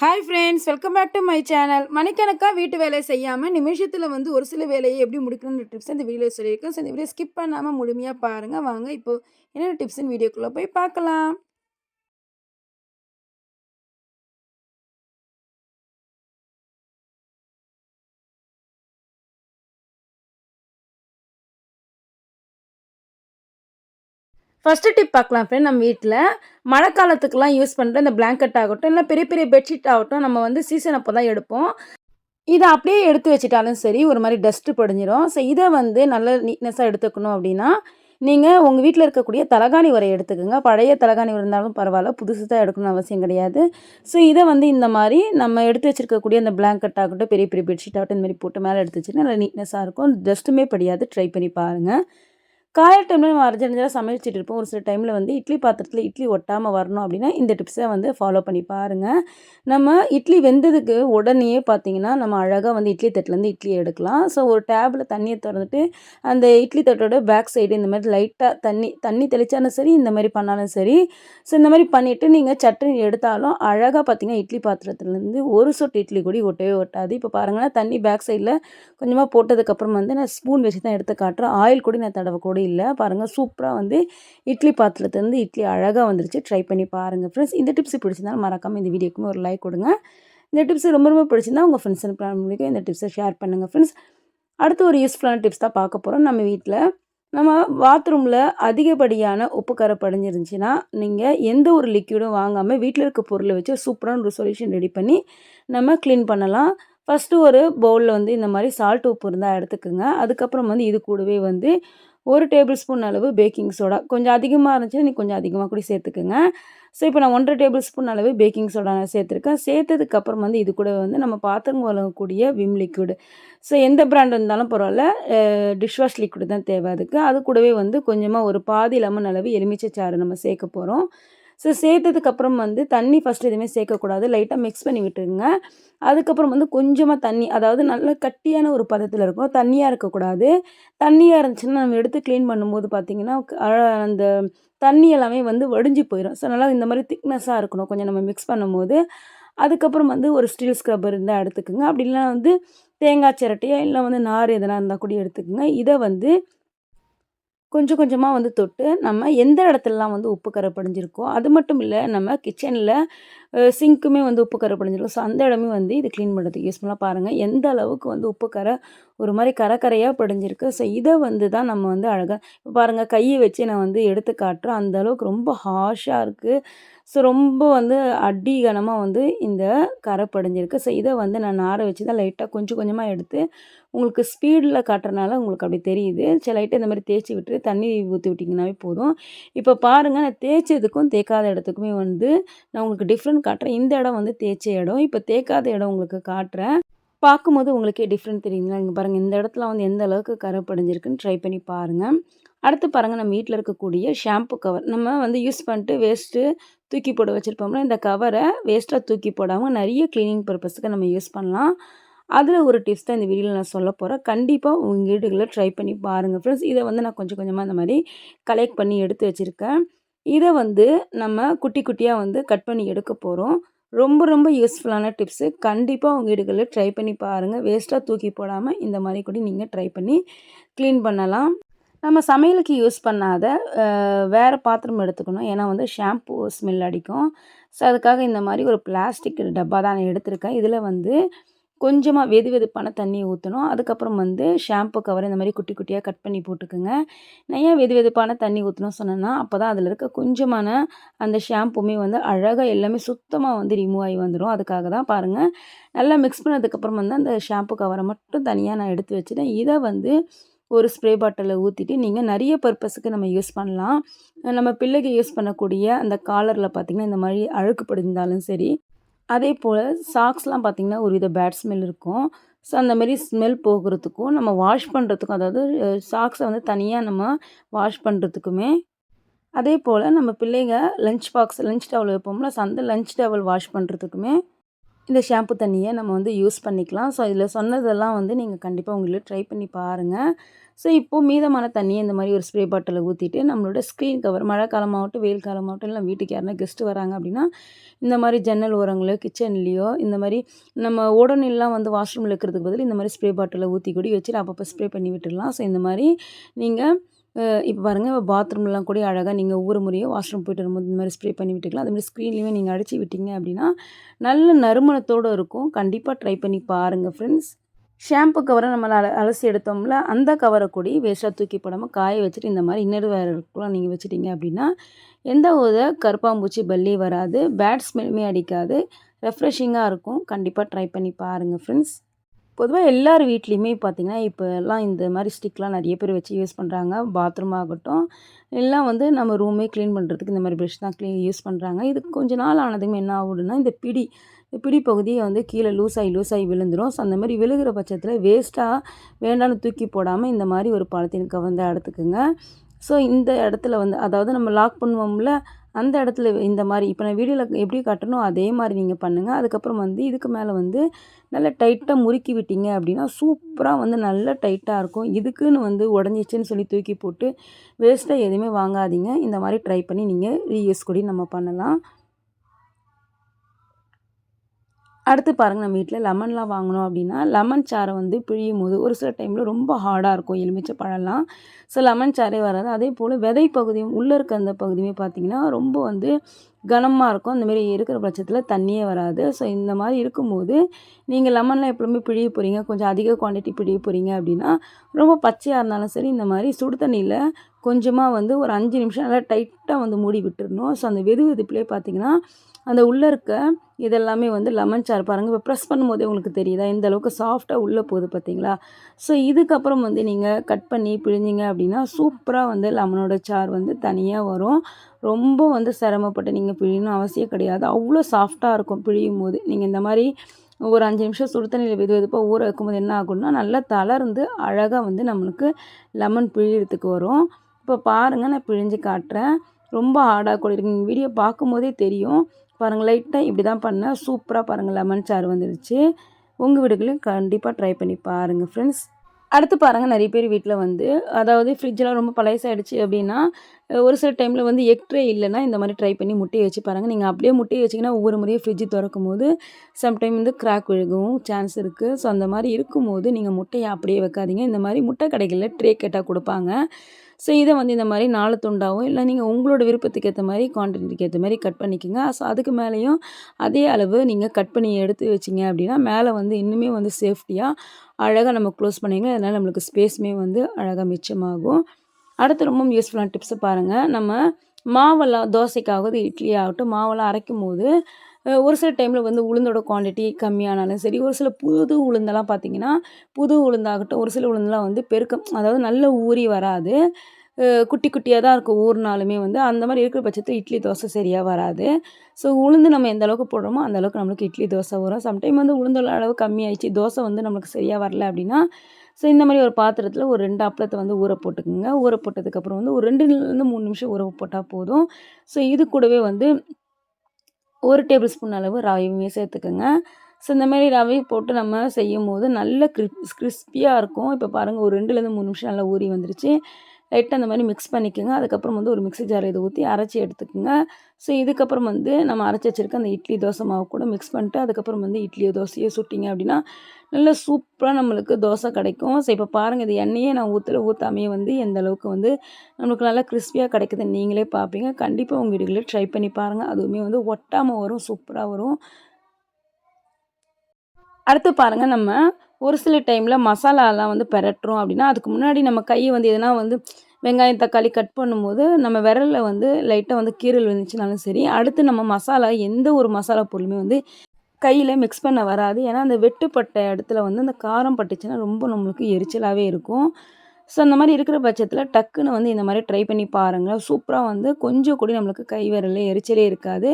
Hi friends welcome back to my channel மணிக்கணக்காக வீட்டு வேலையை செய்யாமல் நிமிஷத்தில் வந்து ஒரு சில வேலையை எப்படி முடிக்கணுன்ற டிப்ஸ் இந்த வீடியோ சொல்லியிருக்கேன். ஸோ இந்த வீடியோ ஸ்கிப் பண்ணாமல் முழுமையாக பாருங்கள் வாங்க இப்போ என்னென்ன டிப்ஸ்னு வீடியோக்குள்ளே போய் பார்க்கலாம். ஃபஸ்ட்டு டிப் பார்க்கலாம் ஃப்ரெண்ட் நம்ம வீட்டில் மழை காலத்துக்கெலாம் யூஸ் பண்ணுற இந்த பிளாங்கெட் ஆகட்டும் இல்லை பெரிய பெரிய பெட்ஷீட் ஆகட்டும் நம்ம வந்து சீசன் அப்போ தான் எடுப்போம். இதை அப்படியே எடுத்து வச்சிட்டாலும் சரி ஒரு மாதிரி டஸ்ட்டு படிஞ்சிடும் ஸோ இதை வந்து நல்ல நீட்னஸாக எடுத்துக்கணும் அப்படின்னா நீங்கள் உங்கள் வீட்டில் இருக்கக்கூடிய தலகாணி உரை எடுத்துக்கோங்க. பழைய தலகாணி இருந்தாலும் பரவாயில்ல புதுசு தான் எடுக்கணும்னு அவசியம் கிடையாது. ஸோ இதை வந்து இந்த மாதிரி நம்ம எடுத்து வச்சுருக்கக்கூடிய அந்த பிளாங்கெட் ஆகட்டும் பெரிய பெரிய பெட்ஷீட் ஆகட்டும் இந்த மாதிரி போட்டு மேலே எடுத்து வச்சுட்டு நல்லா நீட்னஸாக இருக்கும். டஸ்ட்டுமே படியாது ட்ரை பண்ணி பாருங்கள் காயல் டைமில் நம்ம அர்ஜென்ட்டாக சமைச்சிட்டு இருப்போம். ஒரு சில டைமில் வந்து இட்லி பாத்திரத்தில் இட்லி ஒட்டாமல் வரணும் அப்படின்னா இந்த டிப்ஸை வந்து ஃபாலோ பண்ணி பாருங்கள் நம்ம இட்லி வெந்ததுக்கு உடனே பார்த்தீங்கன்னா நம்ம அழகாக வந்து இட்லி தட்டிலேருந்து இட்லி எடுக்கலாம். ஸோ ஒரு டேபில் தண்ணியை திறந்துட்டு அந்த இட்லி தட்டோட பேக் சைடு இந்த மாதிரி லைட்டாக தண்ணி தண்ணி தெளித்தாலும் சரி இந்த மாதிரி பண்ணாலும் சரி. ஸோ இந்த மாதிரி பண்ணிவிட்டு நீங்கள் சட்னி எடுத்தாலும் அழகாக பார்த்தீங்கன்னா இட்லி பாத்திரத்துலேருந்து ஒரு சொட்டு இட்லி கூட ஒட்டவே ஒட்டாது. இப்போ பாருங்கன்னா தண்ணி பேக் சைடில் கொஞ்சமாக போட்டதுக்கப்புறம் வந்து நான் ஸ்பூன் வச்சு தான் எடுத்து காட்டுறேன். ஆயில் கூட நான் தடவை கூட இல்லை. பாருங்கள் சூப்பராக வந்து இட்லி பாத்திரத்துலேருந்து இட்லி அழகாக வந்துருச்சு. ட்ரை பண்ணி பாருங்கள் ஃப்ரெண்ட்ஸ் இந்த டிப்ஸ் பிடிச்சிருந்தாலும் மறக்காமல் இந்த வீடியோக்குமே ஒரு லைக் கொடுங்க. இந்த டிப்ஸ் ரொம்ப ரொம்ப பிடிச்சிருந்தா உங்கள் ஃப்ரெண்ட்ஸ் அண்ட் ஃபேமிலிக்கு இந்த டிப்ஸை ஷேர் பண்ணுங்கள் ஃப்ரெண்ட்ஸ் அடுத்து ஒரு யூஸ்ஃபுல்லான டிப்ஸ் தான் பார்க்க போகிறோம் நம்ம வீட்டில் நம்ம பாத்ரூமில் அதிகப்படியான உப்பு கரை படிஞ்சிருந்துச்சின்னா நீங்கள் எந்த ஒரு லிக்யூடும் வாங்காமல் வீட்டில் இருக்க பொருளை வச்சு சூப்பரான ஒரு சொல்யூஷன் ரெடி பண்ணி நம்ம க்ளீன் பண்ணலாம். ஃபஸ்ட்டு ஒரு பவுலில் வந்து இந்த மாதிரி சால்ட் உப்பு இருந்தால் எடுத்துக்கோங்க. அதுக்கப்புறம் வந்து இது கூடவே வந்து ஒரு டேபிள் ஸ்பூன் அளவு பேக்கிங் சோடா. கொஞ்சம் அதிகமாக இருந்துச்சுன்னா நீ கொஞ்சம் அதிகமாக கூட சேர்த்துக்குங்க. ஸோ இப்போ நான் ஒன்றரை டேபிள் ஸ்பூன் அளவு பேக்கிங் சோடா நான் சேர்த்துருக்கேன். சேர்த்ததுக்கப்புறம் வந்து இது கூட வந்து நம்ம பாத்திரம் வழங்கக்கூடிய விம் லிக்விடு. ஸோ எந்த பிராண்ட் இருந்தாலும் பரவாயில்ல. டிஷ்வாஷ் லிக்விடு தான் தேவை அதுக்கு. அது கூடவே வந்து கொஞ்சமாக ஒரு பாதி லெமன் அளவு எலுமிச்சை சாறு நம்ம சேர்க்க போகிறோம் ஸோ சேர்த்ததுக்கப்புறம் வந்து தண்ணி ஃபஸ்ட்டு எதுவுமே சேர்க்கக்கூடாது. லைட்டாக மிக்ஸ் பண்ணி விட்டுருங்க. அதுக்கப்புறம் வந்து கொஞ்சமாக தண்ணி அதாவது நல்ல கட்டியான ஒரு பதத்தில் இருக்கும். தண்ணியாக இருக்கக்கூடாது. தண்ணியாக இருந்துச்சுன்னா நம்ம எடுத்து க்ளீன் பண்ணும்போது பார்த்திங்கன்னா அந்த தண்ணி எல்லாமே வந்து வடிஞ்சு போயிடும் ஸோ நல்லா இந்த மாதிரி திக்னஸாக இருக்கணும். கொஞ்சம் நம்ம மிக்ஸ் பண்ணும்போது. அதுக்கப்புறம் வந்து ஒரு ஸ்டீல் ஸ்க்ரப்பர் இருந்தால் எடுத்துக்கோங்க. அப்படி இல்லைனா வந்து தேங்காய் சிரட்டையோ இல்லை வந்து நார் எதனா இருந்தால் கூட எடுத்துக்கோங்க. இதை வந்து கொஞ்சம் கொஞ்சமாக வந்து தொட்டு நம்ம எந்த இடத்துலலாம் வந்து உப்பு கரை படிஞ்சிருக்கோ அது மட்டும் இல்லை நம்ம கிச்சனில் சிங்க்குமே வந்து உப்பு கரை படிஞ்சிருக்கும் ஸோ அந்த இடமே வந்து இது க்ளீன் பண்ணுறதுக்கு யூஸ்ஃபுல்லாக பாருங்கள் எந்த அளவுக்கு வந்து உப்பு கரை ஒரு மாதிரி கரை கரையாக படிஞ்சிருக்கு. ஸோ இதை வந்து தான் நம்ம வந்து அழகாக இப்போ பாருங்கள் கையை வச்சு நான் வந்து எடுத்து காட்டுறேன். அந்த அளவுக்கு ரொம்ப ஹாஷாக இருக்குது ஸோ ரொம்ப வந்து அடி கனமாக வந்து இந்த கரை படிஞ்சிருக்கு. ஸோ இதை வந்து நான் நாரை வச்சு தான் லைட்டாக கொஞ்சம் கொஞ்சமாக எடுத்து உங்களுக்கு ஸ்பீடில் காட்டுறனால உங்களுக்கு அப்படி தெரியுது. சரி லைட்டாக இந்த மாதிரி தேய்ச்சி விட்டு தண்ணி ஊற்றி விட்டிங்கனாவே போதும். இப்போ பாருங்கள் நான் தேய்ச்சதுக்கும் தேய்க்காத இடத்துக்குமே வந்து நான் உங்களுக்கு டிஃப்ரெண்ட் காட்டுறேன். இந்த இடம் வந்து தேய்ச்ச இடம். இப்போ தேய்க்காத இடம் உங்களுக்கு காட்டுறேன். பார்க்கும்போது உங்களுக்கே டிஃப்ரெண்ட் தெரியுங்களா இங்கே பாருங்கள் இந்த இடத்துல வந்து எந்த அளவுக்கு கரை படிஞ்சிருக்குன்னு ட்ரை பண்ணி பாருங்கள் அடுத்து பாருங்கள் நம்ம வீட்டில் இருக்கக்கூடிய ஷாம்பு கவர் நம்ம வந்து யூஸ் பண்ணிட்டு வேஸ்ட்டு தூக்கி போட வச்சுருப்போம்னா இந்த கவரை வேஸ்ட்டாக தூக்கி போடாமல் நிறைய க்ளீனிங் பர்பஸுக்கு நம்ம யூஸ் பண்ணலாம். அதில் ஒரு டிப்ஸ் தான் இந்த வீடியோவில் நான் சொல்ல போகிறேன் கண்டிப்பாக உங்கள் வீடுகளில் ட்ரை பண்ணி பாருங்கள் ஃப்ரெண்ட்ஸ் இதை வந்து நான் கொஞ்சம் கொஞ்சமாக இந்த மாதிரி கலெக்ட் பண்ணி எடுத்து வச்சுருக்கேன். இதை வந்து நம்ம குட்டி குட்டியாக வந்து கட் பண்ணி எடுக்க போகிறோம் ரொம்ப ரொம்ப யூஸ்ஃபுல்லான டிப்ஸு கண்டிப்பாக உங்கள் வீடுகளில் ட்ரை பண்ணி பாருங்கள் வேஸ்ட்டாக தூக்கி போடாமல் இந்த மாதிரி கூட நீங்கள் ட்ரை பண்ணி க்ளீன் பண்ணலாம். நம்ம சமையலுக்கு யூஸ் பண்ணாத வேறு பாத்திரம் எடுத்துக்கணும். ஏன்னா வந்து ஷாம்பு ஸ்மெல் அடிக்கும். ஸோ அதுக்காக இந்த மாதிரி ஒரு பிளாஸ்டிக் டப்பா தான் நான் எடுத்திருக்கேன். இதில் வந்து கொஞ்சமாக வெது வெதுப்பான தண்ணி ஊற்றணும் அதுக்கப்புறம் வந்து ஷாம்பு கவர் இந்த மாதிரி குட்டி குட்டியாக கட் பண்ணி போட்டுக்கோங்க. நான் ஏன் வெது வெதுப்பான தண்ணி ஊற்றணும் சொன்னேன்னா அப்போ தான் அதில் இருக்க கொஞ்சமான அந்த ஷாம்புமே வந்து அழகாக எல்லாமே சுத்தமாக வந்து ரிமூவ் ஆகி வந்துடும் அதுக்காக தான் பாருங்கள் நல்லா மிக்ஸ் பண்ணதுக்கப்புறம் வந்து அந்த ஷாம்பு கவரை மட்டும் தனியாக நான் எடுத்து வச்சுட்டேன். இதை வந்து ஒரு ஸ்ப்ரே பாட்டிலில் ஊற்றிட்டு நீங்கள் நிறைய பர்பஸுக்கு நம்ம யூஸ் பண்ணலாம். நம்ம பிள்ளைக்கு யூஸ் பண்ணக்கூடிய அந்த காலரில் பார்த்திங்கன்னா இந்த மாதிரி அழுக்கு படிந்தாலும் சரி அதே போல் சாக்ஸ்லாம் பார்த்திங்கன்னா ஒரு வித பேட் ஸ்மெல் இருக்கும். ஸோ அந்தமாரி ஸ்மெல் போகிறதுக்கும் நம்ம வாஷ் பண்ணுறதுக்கும் அதாவது சாக்ஸை வந்து தனியாக நம்ம வாஷ் பண்ணுறதுக்குமே அதே போல் நம்ம பிள்ளைங்க லஞ்ச் பாக்ஸ் லஞ்ச் டவல் வைப்போம்ல ஸோ அந்த லஞ்ச் டவல் வாஷ் பண்ணுறதுக்குமே இந்த ஷாம்பு தண்ணியை நம்ம வந்து யூஸ் பண்ணிக்கலாம். ஸோ இதில் சொன்னதெல்லாம் வந்து நீங்கள் கண்டிப்பாக உங்களுக்கு ட்ரை பண்ணி பாருங்கள் ஸோ இப்போது மீதமான தண்ணியை இந்த மாதிரி ஒரு ஸ்ப்ரே பாட்டிலில் ஊற்றிட்டு நம்மளோட ஸ்க்ரீன் கவர் மழை காலமாகட்டும் வெயில் காலமாகட்டும் இல்லை வீட்டுக்கு யாருனா கெஸ்ட்டு வராங்க அப்படின்னா இந்த மாதிரி ஜன்னல் ஓரங்களோ கிச்சன்லேயோ இந்த மாதிரி நம்ம ஓடோனில்லாம் வந்து வாஷ்ரூமில் இருக்கிறதுக்கு பதில் இந்த மாதிரி ஸ்ப்ரே பாட்டிலில் ஊற்றி கூடி வச்சுட்டு அப்பப்போ ஸ்ப்ரே பண்ணி விட்டுடலாம். ஸோ இந்த மாதிரி நீங்கள் இப்போ பாருங்கள் பாத்ரூம்லாம் கூட அழகாக நீங்கள் ஒவ்வொரு முறையும் வாஷ்ரூம் போயிட்டு வரும்போது இந்த மாதிரி ஸ்ப்ரே பண்ணி விட்டுக்கலாம். அதுமாதிரி ஸ்க்ரீன்லேயுமே நீங்கள் அடித்து விட்டீங்க அப்படின்னா நல்ல நறுமணத்தோடு இருக்கும். கண்டிப்பாக ட்ரை பண்ணி பாருங்கள் ஃப்ரெண்ட்ஸ் ஷாம்பு கவரை நம்ம அல அலசி எடுத்தோம்ல அந்த கவரை கூடி வேஸ்ட்டாக தூக்கி போடாமல் காய வச்சுட்டு இந்த மாதிரி இன்னர் வேறுக்குலாம் நீங்கள் வச்சுட்டீங்க அப்படின்னா எந்த ஒரு கருப்பாம்பூச்சி பல்லி வராது பேட் ஸ்மெல்லுமே அடிக்காது ரெஃப்ரெஷிங்காக இருக்கும். கண்டிப்பாக ட்ரை பண்ணி பாருங்கள் ஃப்ரெண்ட்ஸ். பொதுவாக எல்லார் வீட்லேயுமே பார்த்திங்கன்னா இப்போ எல்லாம் இந்த மாதிரி ஸ்டிக்லாம் நிறைய பேர் வச்சு யூஸ் பண்ணுறாங்க பாத்ரூம் ஆகட்டும் எல்லாம் வந்து நம்ம ரூமே க்ளீன் பண்ணுறதுக்கு இந்த மாதிரி ப்ரெஷ் தான் க்ளீன் யூஸ் பண்ணுறாங்க இது கொஞ்ச நாள் ஆனதுமே என்ன ஆகுதுன்னா இந்த பிடி பிடிப்பகுதியை வந்து கீழே லூஸாகி லூஸாகி விழுந்துடும் ஸோ அந்த மாதிரி விழுகிற பட்சத்தில் வேஸ்ட்டாக வேண்டான்னு தூக்கி போடாமல் இந்த மாதிரி ஒரு பாலித்தீன் கவர்ந்து எடுத்துக்குங்க ஸோ இந்த இடத்துல வந்து அதாவது நம்ம லாக் பண்ணுவோம்ல அந்த இடத்துல இந்த மாதிரி இப்போ நான் வீடியோவில் எப்படி காட்டணும் அதே மாதிரி நீங்கள் பண்ணுங்கள் அதுக்கப்புறம் வந்து இதுக்கு மேலே வந்து நல்லா டைட்டாக முறுக்கி விட்டீங்க அப்படின்னா சூப்பராக வந்து நல்லா டைட்டாக இருக்கும். இதுக்குன்னு வந்து உடஞ்சிச்சின்னு சொல்லி தூக்கி போட்டு வேஸ்ட்டாக எதுவுமே வாங்காதீங்க. இந்த மாதிரி ட்ரை பண்ணி நீங்கள் ரீயூஸ் கூட நம்ம பண்ணலாம். அடுத்து பாருங்கள் நம்ம வீட்டில் லெமன்லாம் வாங்கினோம் அப்படின்னா லெமன் சாறை வந்து பிழியும் போது ஒரு சில டைமில் ரொம்ப ஹார்டாக இருக்கும் எலுமிச்சை பழம்லாம். ஸோ லெமன் சாரே வராது. அதே போல் விதை பகுதியும் உள்ளே இருக்க அந்த பகுதியுமே பார்த்திங்கன்னா ரொம்ப வந்து கனமாக இருக்கும். அந்தமாரி இருக்கிற பட்சத்தில் தண்ணியே வராது. ஸோ இந்த மாதிரி இருக்கும்போது நீங்கள் லெமன்லாம் எப்பவுமே பிழிய போகிறீங்க கொஞ்சம் அதிக குவான்டிட்டி பிழிய போகிறீங்க அப்படின்னா ரொம்ப பச்சையாக இருந்தாலும் சரி இந்த மாதிரி சுடு தண்ணியில் கொஞ்சமாக வந்து ஒரு அஞ்சு நிமிஷம் நல்லா டைட்டாக வந்து மூடி விட்டுருணும் ஸோ அந்த வெது வெதுப்புலேயே பார்த்திங்கன்னா அந்த உள்ளே இருக்க இதெல்லாமே வந்து லெமன் சார் பாருங்கள் இப்போ ப்ரெஸ் பண்ணும்போதே உங்களுக்கு தெரியுதா? இந்த அளவுக்கு சாஃப்டாக உள்ளே போகுது பார்த்தீங்களா ஸோ இதுக்கப்புறம் வந்து நீங்கள் கட் பண்ணி பிழிஞ்சிங்க அப்படின்னா சூப்பராக வந்து லெமனோட சார் வந்து தனியாக வரும். ரொம்ப வந்து சிரமப்பட்டு நீங்கள் பிழியணும் அவசியம் கிடையாது. அவ்வளோ சாஃப்டாக இருக்கும் பிழியும் போது நீங்கள் இந்த மாதிரி ஒரு அஞ்சு நிமிஷம் சுடுதண்ணியில் வெது வெதுப்பாக ஊற வைக்கும்போது என்ன ஆகும்னா நல்லா தளர்ந்து அழகாக வந்து நம்மளுக்கு லெமன் பிழியறதுக்கு வரும். இப்போ பாருங்கள் நான் பிழிஞ்சு காட்டுறேன். ரொம்ப ஹார்டாக கூட இருக்கு. வீடியோ பார்க்கும்போதே தெரியும். பாருங்கள் லைட்டாக இப்படி தான் பண்ணேன். சூப்பராக பாருங்கள் லெமன் சாறு வந்துடுச்சு உங்கள் வீடுகளையும் கண்டிப்பாக ட்ரை பண்ணி பாருங்கள் ஃப்ரெண்ட்ஸ் அடுத்து பாருங்கள் நிறைய பேர் வீட்டில் வந்து அதாவது ஃப்ரிட்ஜெலாம் ரொம்ப பழசாயிடுச்சு அப்படின்னா ஒரு சில டைமில் வந்து எக் ட்ரே இல்லைன்னா இந்த மாதிரி ட்ரை பண்ணி முட்டையை வச்சு பாருங்கள் நீங்கள் அப்படியே முட்டையை வச்சிங்கன்னா ஒவ்வொரு முறையும் ஃப்ரிட்ஜ் திறக்கும் போது சம்டைம் வந்து கிராக் விழுகும் சான்ஸ் இருக்குது ஸோ அந்த மாதிரி இருக்கும்போது நீங்கள் முட்டையை அப்படியே வைக்காதீங்க. இந்த மாதிரி முட்டை கடைகளில் ட்ரே கேட்டால் கொடுப்பாங்க. ஸோ இதை வந்து இந்த மாதிரி நாலு துண்டாகவும் இல்லை நீங்கள் உங்களோட விருப்பத்துக்கு ஏற்ற மாதிரி குவான்டிட்டிக்கு ஏற்ற மாதிரி கட் பண்ணிக்கோங்க. ஸோ அதுக்கு மேலேயும் அதே அளவு நீங்கள் கட் பண்ணி எடுத்து வச்சிங்க அப்படின்னா மேலே வந்து இன்னுமே வந்து சேஃப்டியாக அழகாக நம்ம க்ளோஸ் பண்ணிங்க அதனால் நம்மளுக்கு ஸ்பேஸுமே வந்து அழகாக மிச்சமாகும். அடுத்து ரொம்ப யூஸ்ஃபுல்லான டிப்ஸை பாருங்கள் நம்ம மாவெல்லாம் தோசைக்காவது இட்லி ஆகட்டும் மாவெல்லாம் அரைக்கும் போது ஒரு சில டைமில் வந்து உளுந்தோட குவான்டிட்டி கம்மியானாலும் சரி ஒரு சில புது உளுந்தெல்லாம் பார்த்திங்கன்னா புது உளுந்தாகட்டும் ஒரு சில உளுந்தெல்லாம் வந்து பெருக்கம் அதாவது நல்ல ஊறி வராது. குட்டி குட்டியாக தான் இருக்கும் ஊர்னாலுமே வந்து அந்த மாதிரி இருக்கிற பட்சத்தில் இட்லி தோசை சரியாக வராது. ஸோ உளுந்து நம்ம எந்த அளவுக்கு போடுறோமோ அந்த அளவுக்கு நம்மளுக்கு இட்லி தோசை வரும். சம்டைம் வந்து உளுந்தோட அளவு கம்மியாயிடுச்சு தோசை வந்து நம்மளுக்கு சரியாக வரல அப்படின்னா ஸோ இந்த மாதிரி ஒரு பாத்திரத்தில் ஒரு ரெண்டு அப்பளத்தை வந்து ஊற போட்டுக்கோங்க. ஊற போட்டதுக்கப்புறம் வந்து ஒரு ரெண்டுலேருந்து மூணு நிமிஷம் ஊற போட்டால் போதும். ஸோ இது கூடவே வந்து ஒரு டேபிள் ஸ்பூன் அளவு ரவையுமே சேர்த்துக்கோங்க. ஸோ இந்த மாதிரி ரவை போட்டு நம்ம செய்யும் போது நல்ல கிறிஸ் கிறிஸ்பியாக இருக்கும். இப்போ பாருங்கள் ஒரு ரெண்டுலேருந்து மூணு நிமிஷம் நல்லா ஊறி வந்துருச்சு. லைட்டாக அந்த மாதிரி மிக்ஸ் பண்ணிக்கோங்க. அதுக்கப்புறம் வந்து ஒரு மிக்ஸி ஜார் இதை ஊற்றி அரைச்சி எடுத்துக்கோங்க. ஸோ இதுக்கப்புறம் வந்து நம்ம அரைச்சி வச்சுருக்க அந்த இட்லி தோசை மாவு கூட மிக்ஸ் பண்ணிட்டு அதுக்கப்புறம் வந்து இட்லியோ தோசையோ சுட்டிங்க அப்படின்னா நல்லா சூப்பராக நம்மளுக்கு தோசை கிடைக்கும். ஸோ இப்போ பாருங்கள் இது எண்ணெயே நான் ஊற்றுல ஊற்றாமையே வந்து எந்த அளவுக்கு வந்து நம்மளுக்கு நல்லா கிறிஸ்பியாக கிடைக்குது நீங்களே பார்ப்பீங்க கண்டிப்பாக உங்கள் வீடுகளில் ட்ரை பண்ணி பாருங்கள் அதுவுமே வந்து ஒட்டாமல் வரும் சூப்பராக வரும். அடுத்து பாருங்கள் நம்ம ஒரு சில டைமில் மசாலாலாம் வந்து பெரட்டுறோம் அப்படின்னா அதுக்கு முன்னாடி நம்ம கையை வந்து எதனா வந்து வெங்காயம் தக்காளி கட் பண்ணும்போது நம்ம விரலில் வந்து லைட்டாக வந்து கீரல் வந்துச்சுனாலும் சரி அடுத்து நம்ம மசாலா எந்த ஒரு மசாலா பொருளுமே வந்து கையில் மிக்ஸ் பண்ண வராது. ஏன்னா அந்த வெட்டுப்பட்ட இடத்துல வந்து அந்த காரம் பட்டுச்சுன்னா ரொம்ப நம்மளுக்கு எரிச்சலாகவே இருக்கும். ஸோ அந்த மாதிரி இருக்கிற பட்சத்தில் டக்குன்னு வந்து இந்த மாதிரி ட்ரை பண்ணி பாருங்கள் சூப்பராக வந்து கொஞ்சம் கூட நம்மளுக்கு கை விரலில் எரிச்சலே இருக்காது.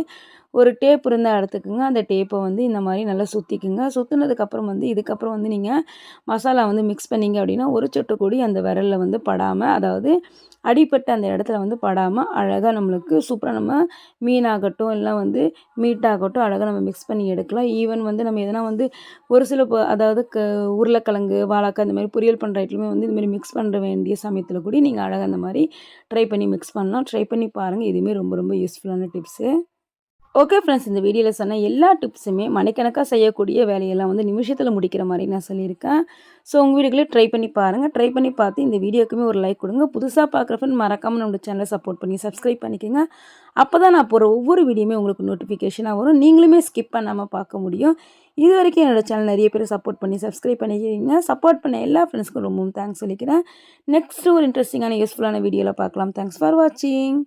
ஒரு டேப் இருந்தால் எடுத்துக்கோங்க. அந்த டேப்பை வந்து இந்த மாதிரி நல்லா சுற்றிக்குங்க சுற்றுனதுக்கப்புறம் வந்து இதுக்கப்புறம் வந்து நீங்கள் மசாலா வந்து மிக்ஸ் பண்ணீங்க அப்படின்னா ஒரு சொட்டு கூடி அந்த விரலில் வந்து படாமல் அதாவது அடிப்பட்ட அந்த இடத்துல வந்து படாமல் அழகாக நம்மளுக்கு சூப்பராக நம்ம மீனாகட்டும் இல்லை வந்து மீட்டாகட்டும் அழகாக நம்ம மிக்ஸ் பண்ணி எடுக்கலாம். ஈவன் வந்து நம்ம எதனா வந்து ஒரு சில அதாவது க உருளைக்கிழங்கு வாழைக்காய் இந்த மாதிரி பொரியல் பண்ணுற ஐட்டமே வந்து இதுமாரி மிக்ஸ் பண்ணுற வேண்டிய சமயத்தில் கூட நீங்கள் அழகாக அந்த மாதிரி ட்ரை பண்ணி மிக்ஸ் பண்ணலாம். ட்ரை பண்ணி பாருங்கள் இதுவுமே ரொம்ப ரொம்ப யூஸ்ஃபுல்லான டிப்ஸு ஓகே ஃப்ரெண்ட்ஸ் இந்த வீடியோவில் சொன்ன எல்லா டிப்ஸுமே மணிக்கணக்காக செய்யக்கூடிய வேலையெல்லாம் வந்து நிமிஷத்தில் முடிக்கிற மாதிரி நான் சொல்லியிருக்கேன். ஸோ உங்கள் வீடுகளே ட்ரை பண்ணி பாருங்கள் ட்ரை பண்ணி பார்த்து இந்த வீடியோக்குமே ஒரு லைக் கொடுங்க. புதுசாக பார்க்குற ஃப்ரெண்ட் மறக்காமல் நம்மளோட சேனலை சப்போர்ட் பண்ணி சப்ஸ்கிரைப் பண்ணிக்கோங்க. அப்போ தான் நான் போகிற ஒவ்வொரு வீடியோமே உங்களுக்கு நோட்டிஃபிகேஷனாக வரும். நீங்களுமே ஸ்கிப் பண்ணாமல் பார்க்க முடியும். இது வரைக்கும் என்னோடய சேனல் நிறைய பேர் சப்போர்ட் பண்ணி சப்ஸ்கிரைப் பண்ணிக்கிறீங்க. சப்போர்ட் பண்ண எல்லா ஃப்ரெண்ட்ஸ்க்கும் ரொம்பவும் தேங்க்ஸ் சொல்லிக்கிறேன். நெக்ஸ்ட் ஒரு இன்ட்ரெஸ்டிங்கான யூஸ்ஃபுல்லான வீடியோவில் பார்க்கலாம். தேங்க்ஸ் ஃபார் வாட்சிங்